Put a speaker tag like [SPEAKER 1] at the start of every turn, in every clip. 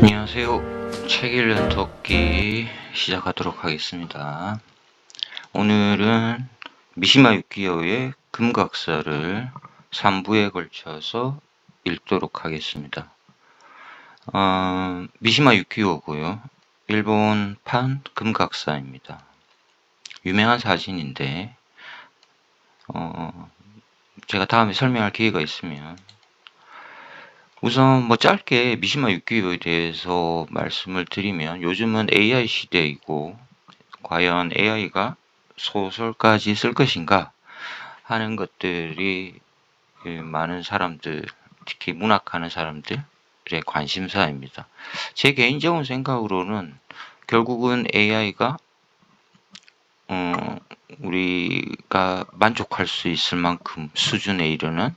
[SPEAKER 1] 안녕하세요. 책 읽는 토끼 시작하도록 하겠습니다. 오늘은 미시마 유키오의 금각사를 3부에 걸쳐서 읽도록 하겠습니다. 어, 미시마 유키오고요. 일본판 금각사입니다. 유명한 사진인데 어, 제가 다음에 설명할 기회가 있으면 우선 뭐 짧게 미시마 유키오에 대해서 말씀을 드리면 요즘은 AI 시대이고 과연 AI가 소설까지 쓸 것인가 하는 것들이 그 많은 사람들 특히 문학하는 사람들의 관심사입니다. 제 개인적인 생각으로는 결국은 AI가 어, 우리가 만족할 수 있을 만큼 수준에 이르는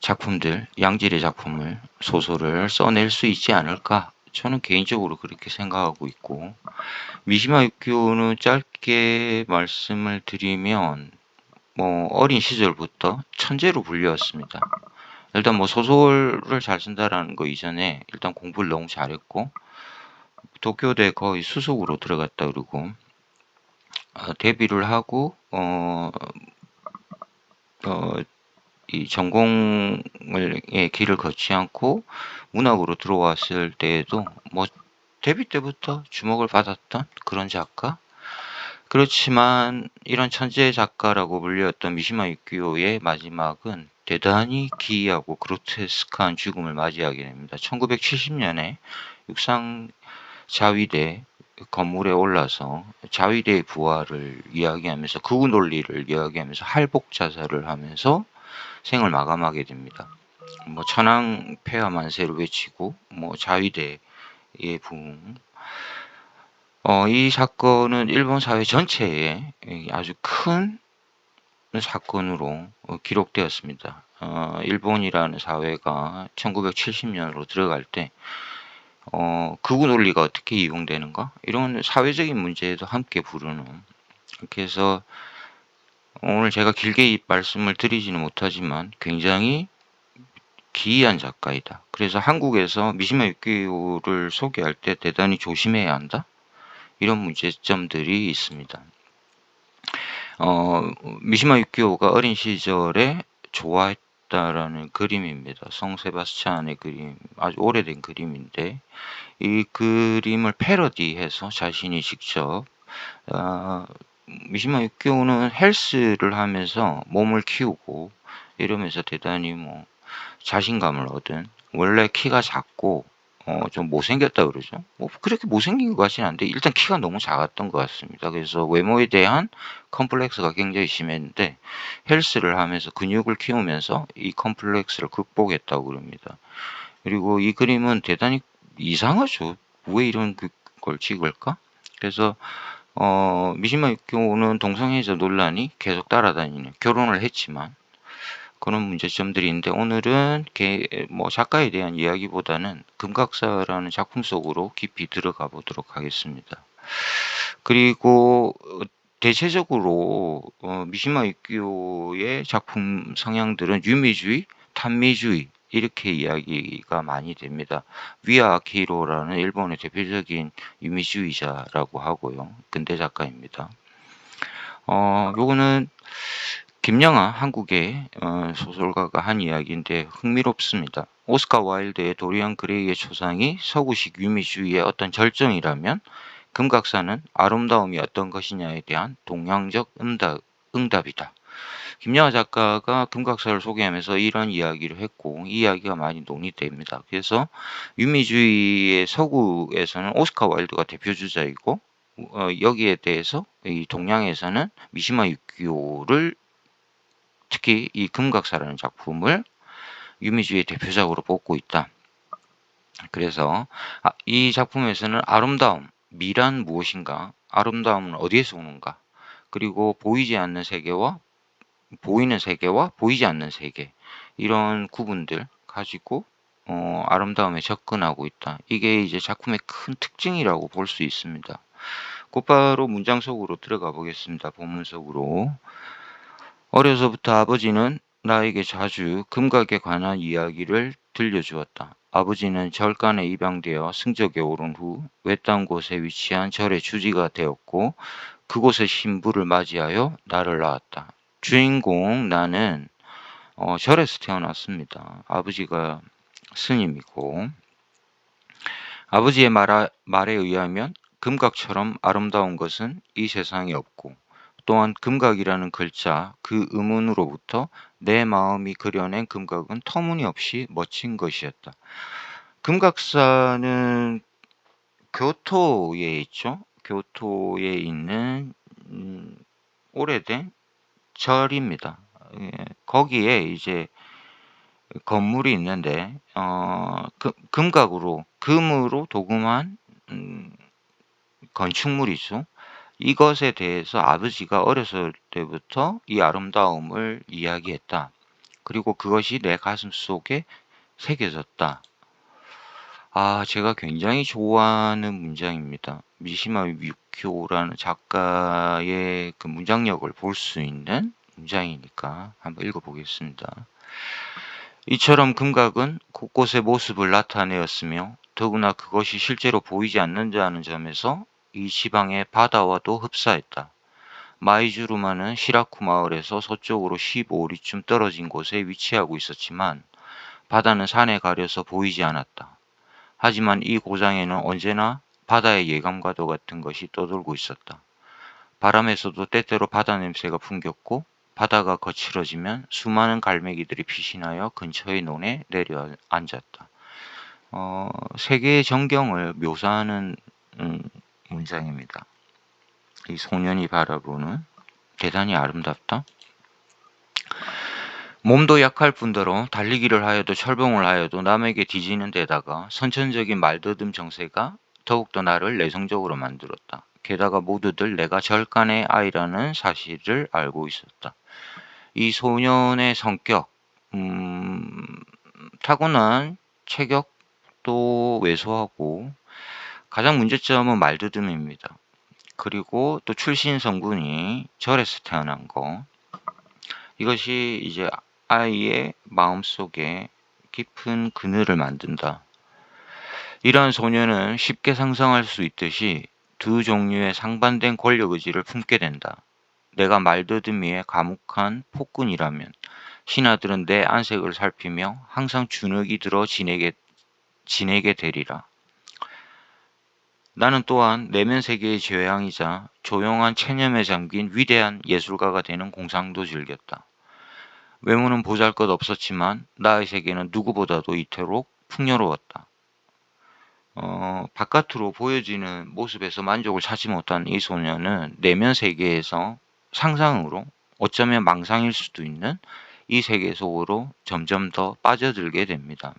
[SPEAKER 1] 작품들, 양질의 작품을, 소설을 써낼 수 있지 않을까? 저는 개인적으로 그렇게 생각하고 있고, 미시마 유키오는 짧게 말씀을 드리면, 뭐, 어린 시절부터 천재로 불렸습니다. 일단 뭐 소설을 잘 쓴다라는 거 이전에 일단 공부를 너무 잘했고, 도쿄대 거의 수석으로 들어갔다 그러고, 어, 데뷔를 하고, 어, 어, 이 전공의 길을 걷지 않고 문학으로 들어왔을 때에도 뭐 데뷔 때부터 주목을 받았던 그런 작가. 그렇지만 이런 천재 작가라고 불렸던 미시마 유키오의 마지막은 대단히 기이하고 그로테스크한 죽음을 맞이하게 됩니다. 1970년에 육상 자위대 건물에 올라서 자위대의 부활을 이야기하면서 그 논리를 이야기하면서 할복 자살을 하면서 생을 마감하게 됩니다. 뭐 천황 폐하 만세를 외치고 뭐 자위대의 부흥. 어, 이 사건은 일본 사회 전체에 아주 큰 사건으로 기록되었습니다. 어, 일본이라는 사회가 1970년으로 들어갈 때 어, 극우 논리가 어떻게 이용되는가 이런 사회적인 문제에도 함께 부르는 그래서 오늘 제가 길게 이 말씀을 드리지는 못하지만 굉장히 기이한 작가이다. 그래서 한국에서 미시마 유키오를 소개할 때 대단히 조심해야 한다. 이런 문제점들이 있습니다. 어, 미시마 유키오가 어린 시절에 좋아했다라는 그림입니다. 성 세바스찬의 그림, 아주 오래된 그림인데 이 그림을 패러디해서 자신이 직접 어, 미시마 육교는 헬스를 하면서 몸을 키우고 이러면서 대단히 뭐 자신감을 얻은 원래 키가 작고 어 좀 못생겼다 그러죠. 뭐 그렇게 못생긴 것 같지는 않은데 일단 키가 너무 작았던 것 같습니다. 그래서 외모에 대한 컴플렉스가 굉장히 심했는데 헬스를 하면서 근육을 키우면서 이 컴플렉스를 극복했다고 그럽니다. 그리고 이 그림은 대단히 이상하죠. 왜 이런 그걸 찍을까? 그래서 어, 미시마 육교는 동성애자 논란이 계속 따라다니는 결혼을 했지만 그런 문제점들이 있는데 오늘은 개, 뭐 작가에 대한 이야기보다는 금각사라는 작품 속으로 깊이 들어가 보도록 하겠습니다. 그리고 대체적으로 어, 미시마 육교의 작품 성향들은 유미주의, 탄미주의 이렇게 이야기가 많이 됩니다. 위아 아키히로라는 일본의 대표적인 유미주의자라고 하고요. 근대 작가입니다. 어, 요거는 김영하 한국의 어, 소설가가 한 이야기인데 흥미롭습니다. 오스카 와일드의 도리안 그레이의 초상이 서구식 유미주의의 어떤 절정이라면 금각사는 아름다움이 어떤 것이냐에 대한 동양적 응답, 응답이다. 김영하 작가가 금각사를 소개하면서 이런 이야기를 했고 이 이야기가 많이 논의됩니다. 그래서 유미주의의 서구에서는 오스카 와일드가 대표주자이고 어, 여기에 대해서 이 동양에서는 미시마 유키오를 특히 이 금각사라는 작품을 유미주의 대표작으로 뽑고 있다. 그래서 아, 이 작품에서는 아름다움, 미란 무엇인가, 아름다움은 어디에서 오는가, 그리고 보이지 않는 세계와 보이는 세계와 보이지 않는 세계 이런 구분들 가지고 어, 아름다움에 접근하고 있다. 이게 이제 작품의 큰 특징이라고 볼 수 있습니다. 곧바로 문장 속으로 들어가 보겠습니다. 본문 속으로. 어려서부터 아버지는 나에게 자주 금각에 관한 이야기를 들려주었다. 아버지는 절간에 입양되어 승적에 오른 후 외딴 곳에 위치한 절의 주지가 되었고 그곳의 신부를 맞이하여 나를 낳았다. 주인공 나는 어, 절에서 태어났습니다. 아버지가 스님이고 아버지의 말, 말에 의하면 금각처럼 아름다운 것은 이 세상에 없고 또한 금각이라는 글자 그 의문으로부터 내 마음이 그려낸 금각은 터무니없이 멋진 것이었다. 금각사는 교토에 있죠. 교토에 있는 음, 오래된 절입니다. 예, 거기에 이제 건물이 있는데 어, 금, 금각으로 금으로 도금한 음, 건축물이죠. 이것에 대해서 아버지가 어렸을 때부터 이 아름다움을 이야기했다. 그리고 그것이 내 가슴 속에 새겨졌다. 아, 제가 굉장히 좋아하는 문장입니다. 미시마 유키오라는 작가의 그 문장력을 볼 수 있는 문장이니까 한번 읽어보겠습니다. 이처럼 금각은 곳곳의 모습을 나타내었으며 더구나 그것이 실제로 보이지 않는다는 점에서 이 지방의 바다와도 흡사했다. 마이주루마는 시라쿠 마을에서 서쪽으로 15리쯤 떨어진 곳에 위치하고 있었지만 바다는 산에 가려서 보이지 않았다. 하지만 이 고장에는 언제나 바다의 예감과도 같은 것이 떠돌고 있었다. 바람에서도 때때로 바다 냄새가 풍겼고 바다가 거칠어지면 수많은 갈매기들이 피신하여 근처의 논에 내려앉았다. 어, 세계의 전경을 묘사하는 음, 문장입니다. 이 소년이 바라보는 대단히 아름답다. 몸도 약할 뿐더러 달리기를 하여도 철봉을 하여도 남에게 뒤지는 데다가 선천적인 말더듬 정세가 더욱더 나를 내성적으로 만들었다. 게다가 모두들 내가 절간의 아이라는 사실을 알고 있었다. 이 소년의 성격, 음, 타고난 체격도 왜소하고 가장 문제점은 말더듬입니다. 그리고 또 출신 성분이 절에서 태어난 거. 이것이 이제 아이의 마음속에 깊은 그늘을 만든다. 이러한 소녀는 쉽게 상상할 수 있듯이 두 종류의 상반된 권력 의지를 품게 된다. 내가 말더듬이에 감옥한 폭군이라면 신하들은 내 안색을 살피며 항상 주눅이 들어 지내게, 지내게 되리라. 나는 또한 내면 세계의 죄양이자 조용한 체념에 잠긴 위대한 예술가가 되는 공상도 즐겼다. 외모는 보잘것 없었지만 나의 세계는 누구보다도 이토록 풍요로웠다. 어, 바깥으로 보여지는 모습에서 만족을 찾지 못한 이 소녀는 내면 세계에서 상상으로 어쩌면 망상일 수도 있는 이 세계 속으로 점점 더 빠져들게 됩니다.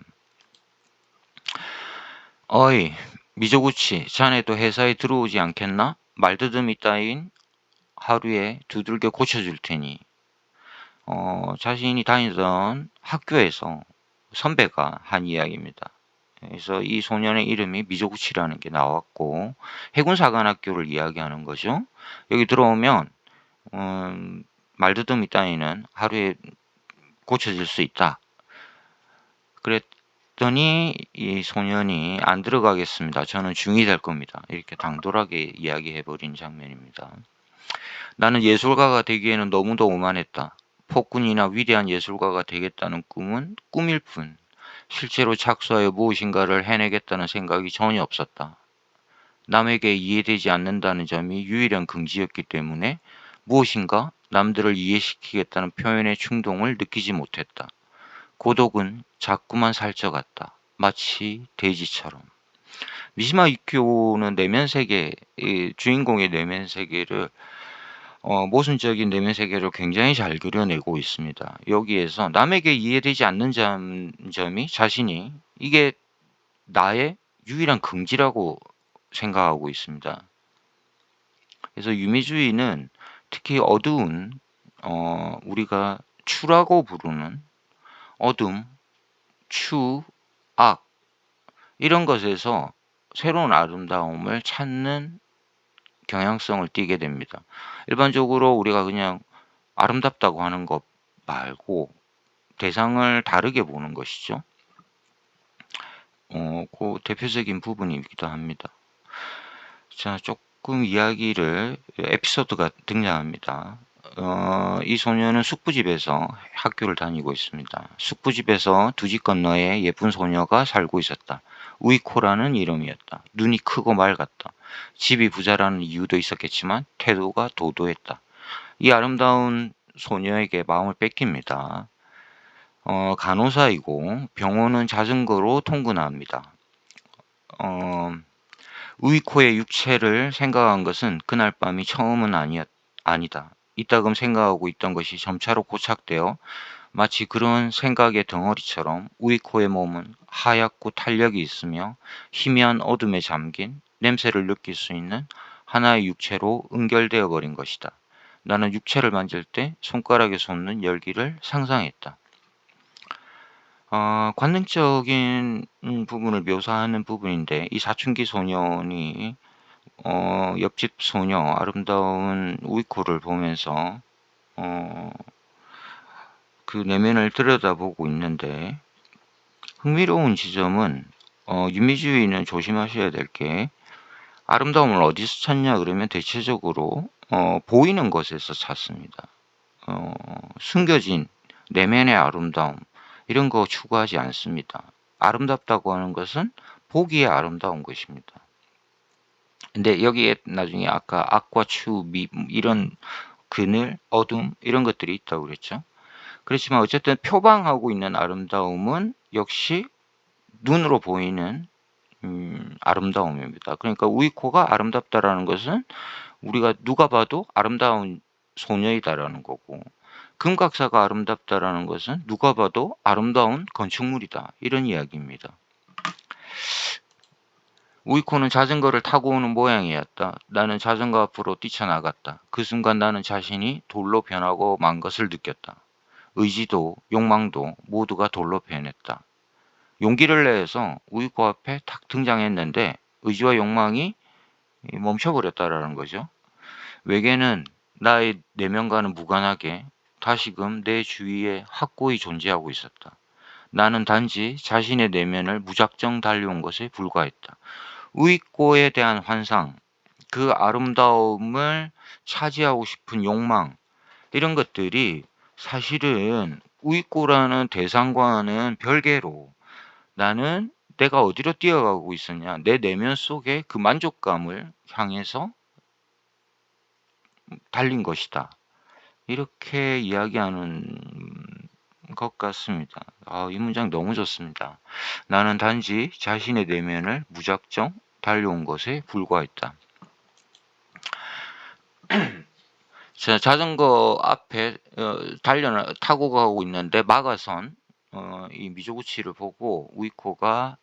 [SPEAKER 1] 어이, 미조구치, 자네도 회사에 들어오지 않겠나? 말더듬이 따윈 하루에 두들겨 고쳐줄 테니. 어, 자신이 다니던 학교에서 선배가 한 이야기입니다. 그래서 이 소년의 이름이 미조구치라는 게 나왔고 해군사관학교를 이야기하는 거죠. 여기 들어오면 음, 말더듬이 따위는 하루에 고쳐질 수 있다. 그랬더니 이 소년이 안 들어가겠습니다. 저는 중이 될 겁니다. 이렇게 당돌하게 이야기해버린 장면입니다. 나는 예술가가 되기에는 너무도 오만했다. 폭군이나 위대한 예술가가 되겠다는 꿈은 꿈일 뿐 실제로 착수하여 무엇인가를 해내겠다는 생각이 전혀 없었다. 남에게 이해되지 않는다는 점이 유일한 긍지였기 때문에 무엇인가 남들을 이해시키겠다는 표현의 충동을 느끼지 못했다. 고독은 자꾸만 살쪄갔다. 마치 돼지처럼. 미시마 이큐는 내면 세계, 주인공의 내면 세계를 어, 모순적인 내면 세계를 굉장히 잘 그려내고 있습니다. 여기에서 남에게 이해되지 않는 점, 점이 자신이 이게 나의 유일한 긍지라고 생각하고 있습니다. 그래서 유미주의는 특히 어두운 어, 우리가 추라고 부르는 어둠, 추, 악 이런 것에서 새로운 아름다움을 찾는 경향성을 띠게 됩니다. 일반적으로 우리가 그냥 아름답다고 하는 것 말고 대상을 다르게 보는 것이죠. 어, 그 대표적인 부분이기도 합니다. 자, 조금 이야기를 에피소드가 등장합니다. 어, 이 소녀는 숙부집에서 학교를 다니고 있습니다. 숙부집에서 두 집 건너에 예쁜 소녀가 살고 있었다. 우이코라는 이름이었다. 눈이 크고 맑았다. 집이 부자라는 이유도 있었겠지만 태도가 도도했다. 이 아름다운 소녀에게 마음을 뺏깁니다. 어, 간호사이고 병원은 자전거로 통근합니다. 어, 우이코의 육체를 생각한 것은 그날 밤이 처음은 아니었, 아니다. 이따금 생각하고 있던 것이 점차로 고착되어 마치 그런 생각의 덩어리처럼 우이코의 몸은 하얗고 탄력이 있으며 희미한 어둠에 잠긴 냄새를 느낄 수 있는 하나의 육체로 은결되어 버린 것이다. 나는 육체를 만질 때 손가락에 솟는 열기를 상상했다. 어, 관능적인 부분을 묘사하는 부분인데 이 사춘기 소년이 어, 옆집 소녀 아름다운 우이코를 보면서 어, 그 내면을 들여다보고 있는데 흥미로운 지점은 어, 유미주의는 조심하셔야 될 게 아름다움을 어디서 찾냐 그러면 대체적으로 어, 보이는 것에서 찾습니다. 어, 숨겨진 내면의 아름다움 이런 거 추구하지 않습니다. 아름답다고 하는 것은 보기에 아름다운 것입니다. 근데 여기에 나중에 아까 악과 추, 미 이런 그늘, 어둠 이런 것들이 있다고 그랬죠. 그렇지만 어쨌든 표방하고 있는 아름다움은 역시 눈으로 보이는 음, 아름다움입니다. 그러니까 우이코가 아름답다라는 것은 우리가 누가 봐도 아름다운 소녀이다라는 거고 금각사가 아름답다라는 것은 누가 봐도 아름다운 건축물이다 이런 이야기입니다. 우이코는 자전거를 타고 오는 모양이었다. 나는 자전거 앞으로 뛰쳐나갔다. 그 순간 나는 자신이 돌로 변하고 만 것을 느꼈다. 의지도 욕망도 모두가 돌로 변했다. 용기를 내서 우이코 앞에 탁 등장했는데 의지와 욕망이 멈춰버렸다라는 거죠. 외계는 나의 내면과는 무관하게 다시금 내 주위에 확고히 존재하고 있었다. 나는 단지 자신의 내면을 무작정 달려온 것에 불과했다. 우익고에 대한 환상, 그 아름다움을 차지하고 싶은 욕망, 이런 것들이 사실은 우익고라는 대상과는 별개로 나는 내가 어디로 뛰어가고 있었냐, 내 내면 속에 그 만족감을 향해서 달린 것이다. 이렇게 이야기하는 것 같습니다. 아, 이 문장 너무 좋습니다. 나는 단지 자신의 내면을 무작정 달려온 것에 불과했다. 자, 자전거 앞에 어, 달려 타고 가고 있는데 막아선 어, 이 미조구치를 보고 우이코가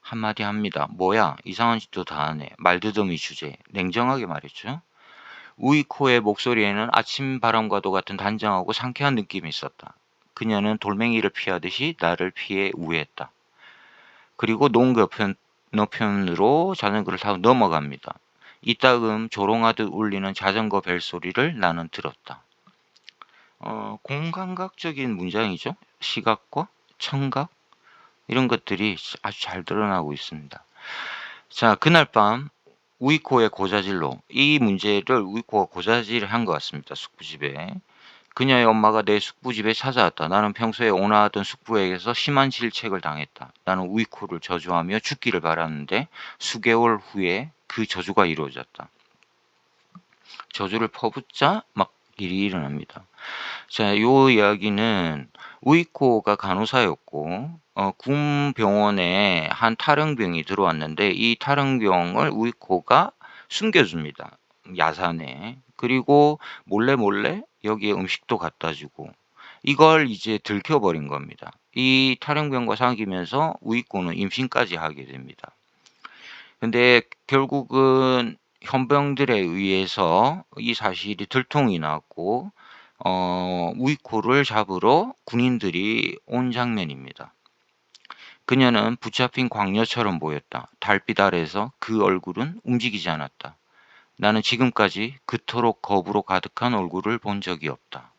[SPEAKER 1] 한마디 합니다. 뭐야 이상한 짓도 다 하네. 말드더미 주제. 냉정하게 말했죠. 우이코의 목소리에는 아침 바람과도 같은 단정하고 상쾌한 느낌이 있었다. 그녀는 돌멩이를 피하듯이 나를 피해 우회했다. 그리고 농교편 너편으로 자전거를 타고 넘어갑니다. 이따금 조롱하듯 울리는 자전거 벨소리를 나는 들었다. 어, 공감각적인 문장이죠. 시각과 청각 이런 것들이 아주 잘 드러나고 있습니다. 자, 그날 밤 우이코의 고자질로 이 문제를 우이코가 고자질을 한 것 같습니다. 숙부집에 그녀의 엄마가 내 숙부집에 찾아왔다. 나는 평소에 온화하던 숙부에게서 심한 질책을 당했다. 나는 우이코를 저주하며 죽기를 바랐는데 수개월 후에 그 저주가 이루어졌다. 저주를 퍼붓자 막 일이 일어납니다. 자, 요 이야기는 우이코가 간호사였고 어, 군 병원에 한 탈영병이 들어왔는데 이 탈영병을 우이코가 숨겨줍니다. 야산에. 그리고 몰래 몰래 여기에 음식도 갖다 주고 이걸 이제 들켜버린 겁니다. 이 탈영병과 사귀면서 우익고는 임신까지 하게 됩니다. 근데 결국은 현병들에 의해서 이 사실이 들통이 났고 어, 우이코를 잡으러 군인들이 온 장면입니다. 그녀는 붙잡힌 광녀처럼 보였다. 달빛 아래서 그 얼굴은 움직이지 않았다. 나는 지금까지 그토록 겁으로 가득한 얼굴을 본 적이 없다.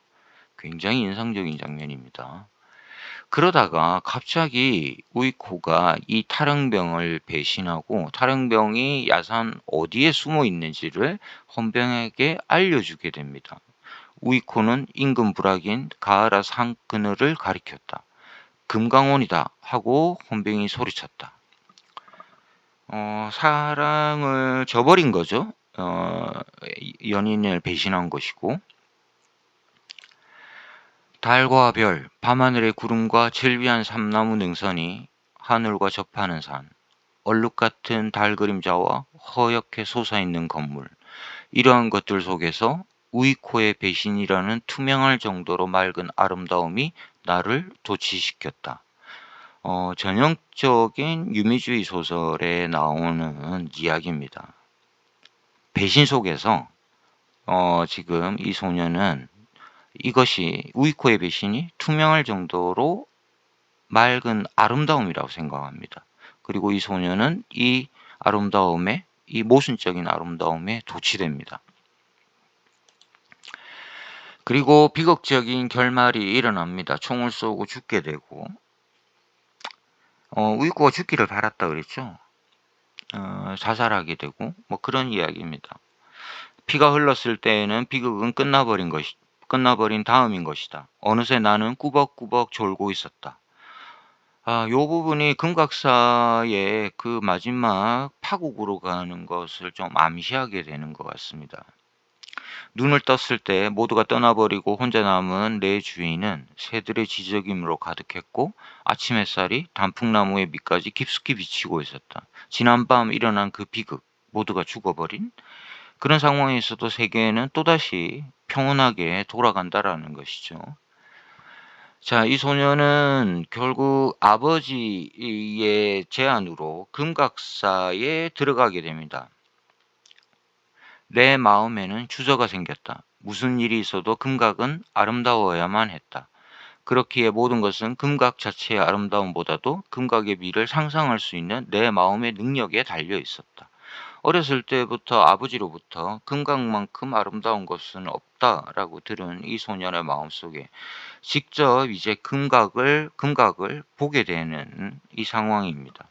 [SPEAKER 1] 굉장히 인상적인 장면입니다. 그러다가 갑자기 우이코가 이 탈영병을 배신하고 탈영병이 야산 어디에 숨어 있는지를 헌병에게 알려주게 됩니다. 우이코는 인근 부락인 가하라 산 그늘을 가리켰다. 금강원이다 하고 헌병이 소리쳤다. 어, 사랑을 저버린 거죠. 어, 연인을 배신한 것이고 달과 별, 밤하늘의 구름과 질비한 삼나무 능선이 하늘과 접하는 산, 얼룩 같은 달 그림자와 허옇게 솟아있는 건물, 이러한 것들 속에서 우이코의 배신이라는 투명할 정도로 맑은 아름다움이 나를 도취시켰다. 어, 전형적인 유미주의 소설에 나오는 이야기입니다. 배신 속에서 어, 지금 이 소녀는 이것이 우이코의 배신이 투명할 정도로 맑은 아름다움이라고 생각합니다. 그리고 이 소녀는 이 아름다움에 이 모순적인 아름다움에 도취됩니다. 그리고 비극적인 결말이 일어납니다. 총을 쏘고 죽게 되고 어, 우이코가 죽기를 바랐다 그랬죠. 어, 자살하게 되고 뭐 그런 이야기입니다. 피가 흘렀을 때에는 비극은 끝나버린 것이 끝나버린 다음인 것이다. 어느새 나는 꾸벅꾸벅 졸고 있었다. 아, 요 부분이 금각사의 그 마지막 파국으로 가는 것을 좀 암시하게 되는 것 같습니다. 눈을 떴을 때 모두가 떠나버리고 혼자 남은 내 주위는 새들의 지저김으로 가득했고 아침 햇살이 단풍나무의 밑까지 깊숙이 비치고 있었다. 지난밤 일어난 그 비극, 모두가 죽어버린 그런 상황에서도 세계는 또다시 평온하게 돌아간다라는 것이죠. 자, 이 소녀는 결국 아버지의 제안으로 금각사에 들어가게 됩니다. 내 마음에는 주저가 생겼다. 무슨 일이 있어도 금각은 아름다워야만 했다. 그렇기에 모든 것은 금각 자체의 아름다움보다도 금각의 미를 상상할 수 있는 내 마음의 능력에 달려 있었다. 어렸을 때부터 아버지로부터 금강만큼 아름다운 것은 없다라고 들은 이 소년의 마음속에 직접 이제 금각을 금각을 보게 되는 이 상황입니다.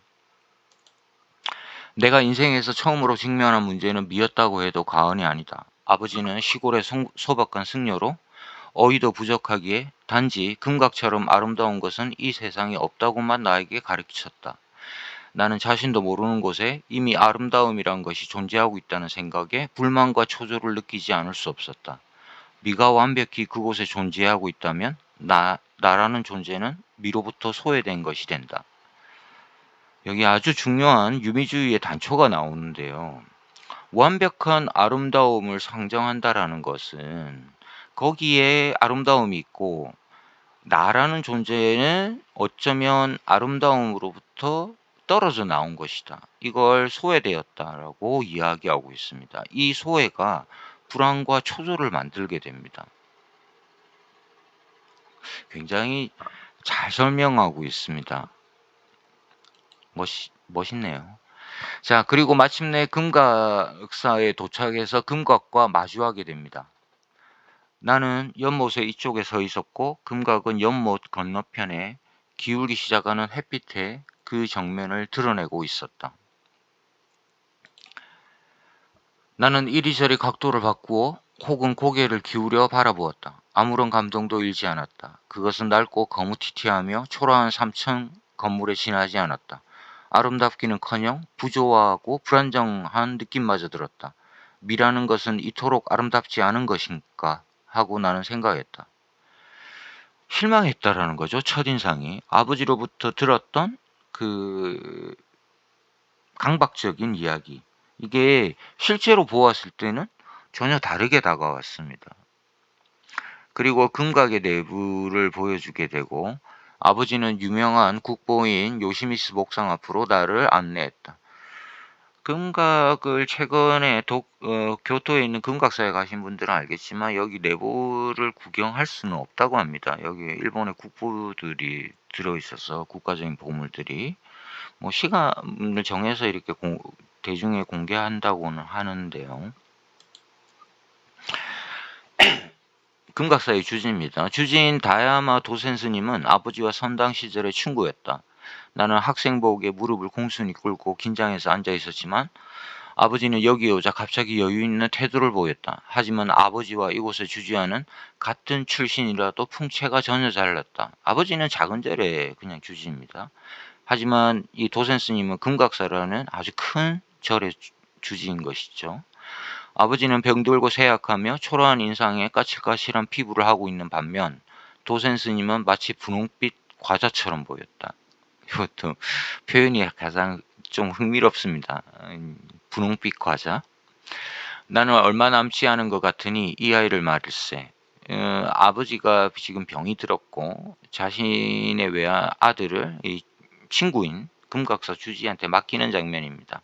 [SPEAKER 1] 내가 인생에서 처음으로 직면한 문제는 미였다고 해도 과언이 아니다. 아버지는 시골의 소박한 승려로 어이도 부족하기에 단지 금각처럼 아름다운 것은 이 세상에 없다고만 나에게 가르쳤다. 나는 자신도 모르는 곳에 이미 아름다움이란 것이 존재하고 있다는 생각에 불만과 초조를 느끼지 않을 수 없었다. 미가 완벽히 그곳에 존재하고 있다면 나, 나라는 존재는 미로부터 소외된 것이 된다. 여기 아주 중요한 유미주의의 단초가 나오는데요. 완벽한 아름다움을 상정한다라는 것은 거기에 아름다움이 있고 나라는 존재는 어쩌면 아름다움으로부터 떨어져 나온 것이다. 이걸 소외되었다라고 이야기하고 있습니다. 이 소외가 불안과 초조를 만들게 됩니다. 굉장히 잘 설명하고 있습니다. 멋있, 멋있네요. 자, 그리고 마침내 금각사에 도착해서 금각과 마주하게 됩니다. 나는 연못의 이쪽에 서 있었고 금각은 연못 건너편에 기울기 시작하는 햇빛에 그 정면을 드러내고 있었다. 나는 이리저리 각도를 바꾸어 혹은 고개를 기울여 바라보았다. 아무런 감동도 일지 않았다. 그것은 낡고 거무튀튀하며 초라한 3층 건물에 지나지 않았다. 아름답기는커녕 부조화하고 불안정한 느낌마저 들었다. 미라는 것은 이토록 아름답지 않은 것인가 하고 나는 생각했다. 실망했다라는 거죠. 첫인상이. 아버지로부터 들었던 그 강박적인 이야기. 이게 실제로 보았을 때는 전혀 다르게 다가왔습니다. 그리고 금각의 내부를 보여주게 되고 아버지는 유명한 국보인 요시미스 목상 앞으로 나를 안내했다. 금각을 최근에 독, 어, 교토에 있는 금각사에 가신 분들은 알겠지만 여기 내부를 구경할 수는 없다고 합니다. 여기 일본의 국보들이 들어있어서 국가적인 보물들이 뭐 시간을 정해서 이렇게 공, 대중에 공개한다고는 하는데요. 금각사의 주지입니다. 주지인 다야마 도센 스님은 아버지와 선당 시절의 친구였다. 나는 학생복에 무릎을 공순히 꿇고 긴장해서 앉아 있었지만 아버지는 여기에 오자 갑자기 여유 있는 태도를 보였다. 하지만 아버지와 이곳에 주지와는 같은 출신이라도 풍채가 전혀 달랐다. 아버지는 작은 절의 그냥 주지입니다. 하지만 이 도센 스님은 금각사라는 아주 큰 절의 주지인 것이죠. 아버지는 병들고 쇠약하며 초라한 인상에 까칠까칠한 피부를 하고 있는 반면 도센 스님은 마치 분홍빛 과자처럼 보였다. 이것도 표현이 가장 좀 흥미롭습니다. 음, 분홍빛 과자. 나는 얼마 남지 않은 것 같으니 이 아이를 말일세. 어, 아버지가 지금 병이 들었고 자신의 외아 아들을 이 친구인 금각사 주지한테 맡기는 장면입니다.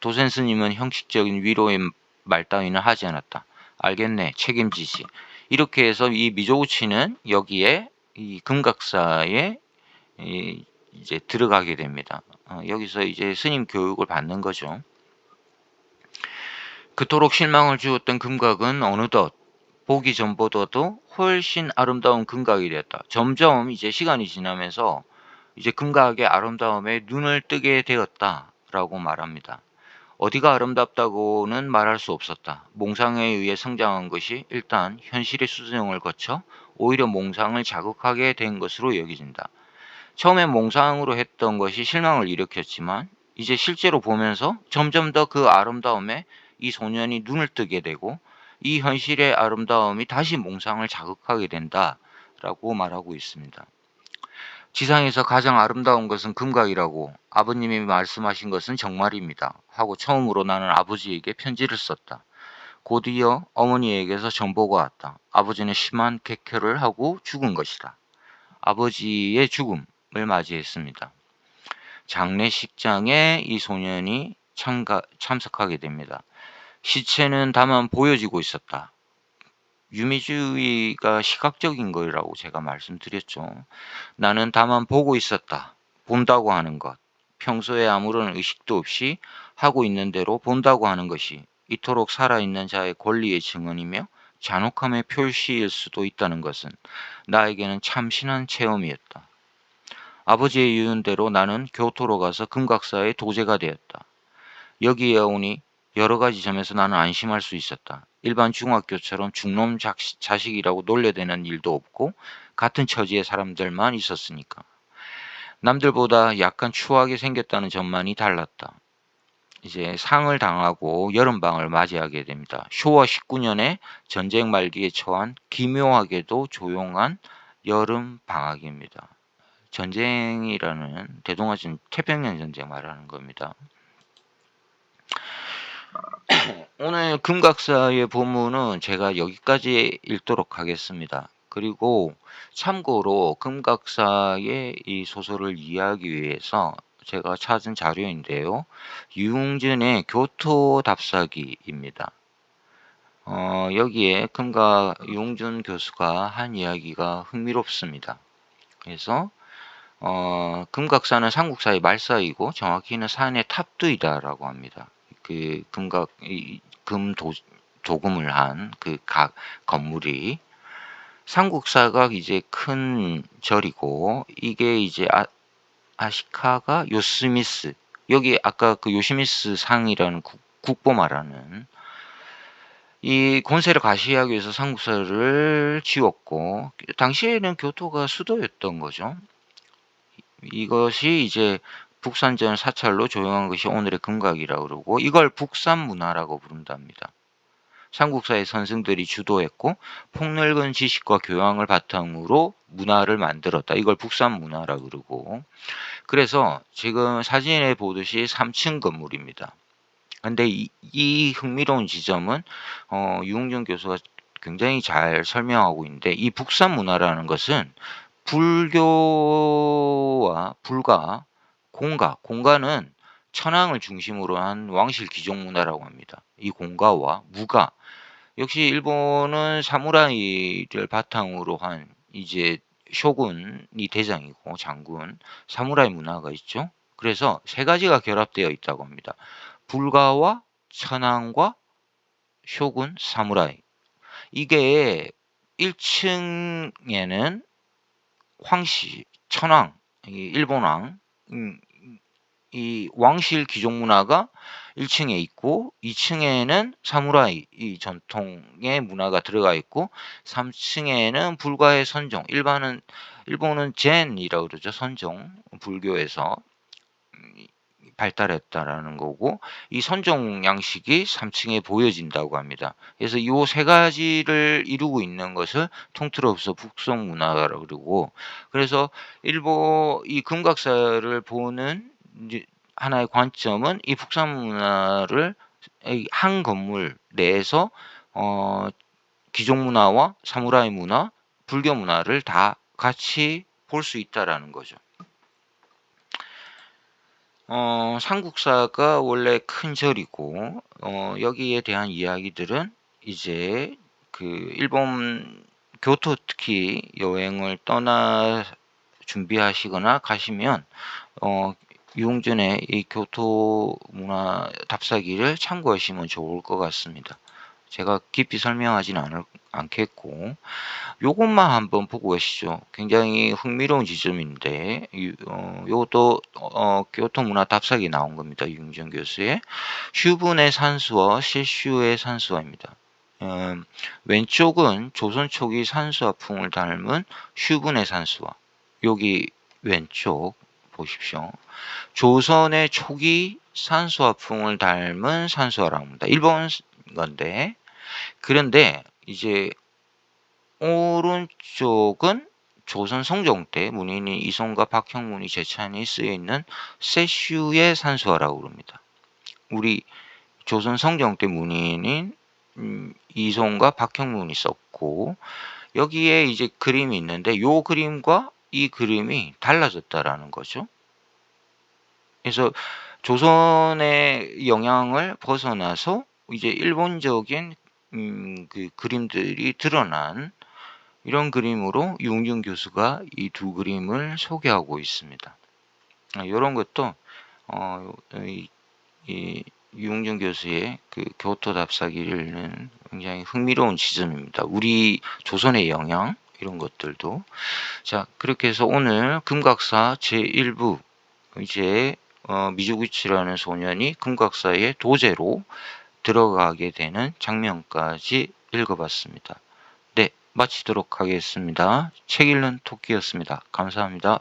[SPEAKER 1] 도센 스님은 형식적인 위로의 말 따위는 하지 않았다. 알겠네, 책임지지. 이렇게 해서 이 미조우치는 여기에 이 금각사에 이 이제 들어가게 됩니다. 어, 여기서 이제 스님 교육을 받는 거죠. 그토록 실망을 주었던 금각은 어느덧 보기 전보다도 훨씬 아름다운 금각이 되었다. 점점 이제 시간이 지나면서 이제 금각의 아름다움에 눈을 뜨게 되었다라고 말합니다. 어디가 아름답다고는 말할 수 없었다. 몽상에 의해 성장한 것이 일단 현실의 수정을 거쳐 오히려 몽상을 자극하게 된 것으로 여겨진다. 처음에 몽상으로 했던 것이 실망을 일으켰지만 이제 실제로 보면서 점점 더 그 아름다움에 이 소년이 눈을 뜨게 되고 이 현실의 아름다움이 다시 몽상을 자극하게 된다라고 말하고 있습니다. 지상에서 가장 아름다운 것은 금각이라고 아버님이 말씀하신 것은 정말입니다. 하고 처음으로 나는 아버지에게 편지를 썼다. 곧이어 어머니에게서 전보가 왔다. 아버지는 심한 객혈을 하고 죽은 것이다. 아버지의 죽음을 맞이했습니다. 장례식장에 이 소년이 참가, 참석하게 됩니다. 시체는 다만 보여지고 있었다. 유미주의가 시각적인 거라고 제가 말씀드렸죠. 나는 다만 보고 있었다. 본다고 하는 것. 평소에 아무런 의식도 없이 하고 있는 대로 본다고 하는 것이 이토록 살아있는 자의 권리의 증언이며 잔혹함의 표시일 수도 있다는 것은 나에게는 참신한 체험이었다. 아버지의 유언대로 나는 교토로 가서 금각사의 도제가 되었다. 여기에 오니 여러 가지 점에서 나는 안심할 수 있었다. 일반 중학교처럼 중놈 자식이라고 놀려대는 일도 없고 같은 처지의 사람들만 있었으니까. 남들보다 약간 추하게 생겼다는 점만이 달랐다. 이제 상을 당하고 여름방을 맞이하게 됩니다. 쇼와 19년에 전쟁 말기에 처한 기묘하게도 조용한 여름 방학입니다. 전쟁이라는 대동아전 태평양 전쟁 말하는 겁니다. 오늘 금각사의 본문은 제가 여기까지 읽도록 하겠습니다. 그리고 참고로 금각사의 이 소설을 이해하기 위해서 제가 찾은 자료인데요. 유웅진의 교토 답사기입니다. 어, 여기에 금각 유웅준 교수가 한 이야기가 흥미롭습니다. 그래서 어, 금각사는 삼국사의 말사이고 정확히는 산의 탑두이다라고 합니다. 그 금각 금 도, 도금을 한 그 각 건물이 삼국사가 이제 큰 절이고 이게 이제 아, 아시카가 요스미스 여기 아까 그 요시미스 상이라는 국, 국보 말하는 이 권세를 가시하기 위해서 삼국사를 지었고 당시에는 교토가 수도였던 거죠. 이것이 이제 북산전 사찰로 조용한 것이 오늘의 금각이라고 그러고 이걸 북산 문화라고 부른답니다. 삼국사의 선승들이 주도했고 폭넓은 지식과 교양을 바탕으로 문화를 만들었다. 이걸 북산 문화라고 그러고 그래서 지금 사진에 보듯이 3층 건물입니다. 근데 이, 이 흥미로운 지점은 어, 유웅준 교수가 굉장히 잘 설명하고 있는데 이 북산 문화라는 것은 불교와 불가 공가, 공가는 천황을 중심으로 한 왕실 귀족 문화라고 합니다. 이 공가와 무가 역시 일본은 사무라이를 바탕으로 한 이제 쇼군이 대장이고 장군 사무라이 문화가 있죠. 그래서 세 가지가 결합되어 있다고 합니다. 불가와 천황과 쇼군 사무라이 이게 1층에는 황씨, 천황, 일본왕, 음, 이 왕실 귀족 문화가 1층에 있고 2층에는 사무라이 이 전통의 문화가 들어가 있고 3층에는 불가의 선종 일반은 일본은 젠이라고 그러죠 선종 불교에서 발달했다라는 거고 이 선종 양식이 3층에 보여진다고 합니다. 그래서 이 세 가지를 이루고 있는 것을 통틀어서 북송 문화라고 그러고 그래서 일본 이 금각사를 보는 하나의 관점은 이 북산 문화를 한 건물 내에서 어 귀족 문화와 사무라이 문화, 불교 문화를 다 같이 볼 수 있다라는 거죠. 어, 삼국사가 원래 큰 절이고 어, 여기에 대한 이야기들은 이제 그 일본 교토 특히 여행을 떠나 준비하시거나 가시면 어, 유홍준의 이 교토 문화 답사기를 참고하시면 좋을 것 같습니다. 제가 깊이 설명하지는 않을, 않겠고 요것만 한번 보고 계시죠. 굉장히 흥미로운 지점인데 어, 요것도 어, 교토문화 답사기 나온 겁니다. 윤정 교수의 휴분의 산수와 실슈의 산수화입니다. 어, 왼쪽은 조선 초기 산수화풍을 닮은 휴분의 산수화 여기 왼쪽 보십시오. 조선의 초기 산수화풍을 닮은 산수화라고 합니다. 일본 건데 그런데 이제 오른쪽은 조선 성종 때 문인인 이송과 박형문이 제찬이 쓰여 있는 세슈의 산수화라고 그럽니다. 우리 조선 성종 때 문인인 음, 이송과 박형문이 썼고 여기에 이제 그림이 있는데 요 그림과 이 그림이 달라졌다라는 거죠. 그래서 조선의 영향을 벗어나서 이제 일본적인 음, 그 그림들이 드러난 이런 그림으로 유웅준 교수가 이 두 그림을 소개하고 있습니다. 아, 이런 것도 어, 이, 이 유웅준 교수의 그 교토 답사기는 굉장히 흥미로운 지점입니다. 우리 조선의 영향 이런 것들도 자 그렇게 해서 오늘 금각사 제1부 이제 어, 미주구치라는 소년이 금각사의 도제로 들어가게 되는 장면까지 읽어봤습니다. 네, 마치도록 하겠습니다. 책 읽는 토끼였습니다. 감사합니다.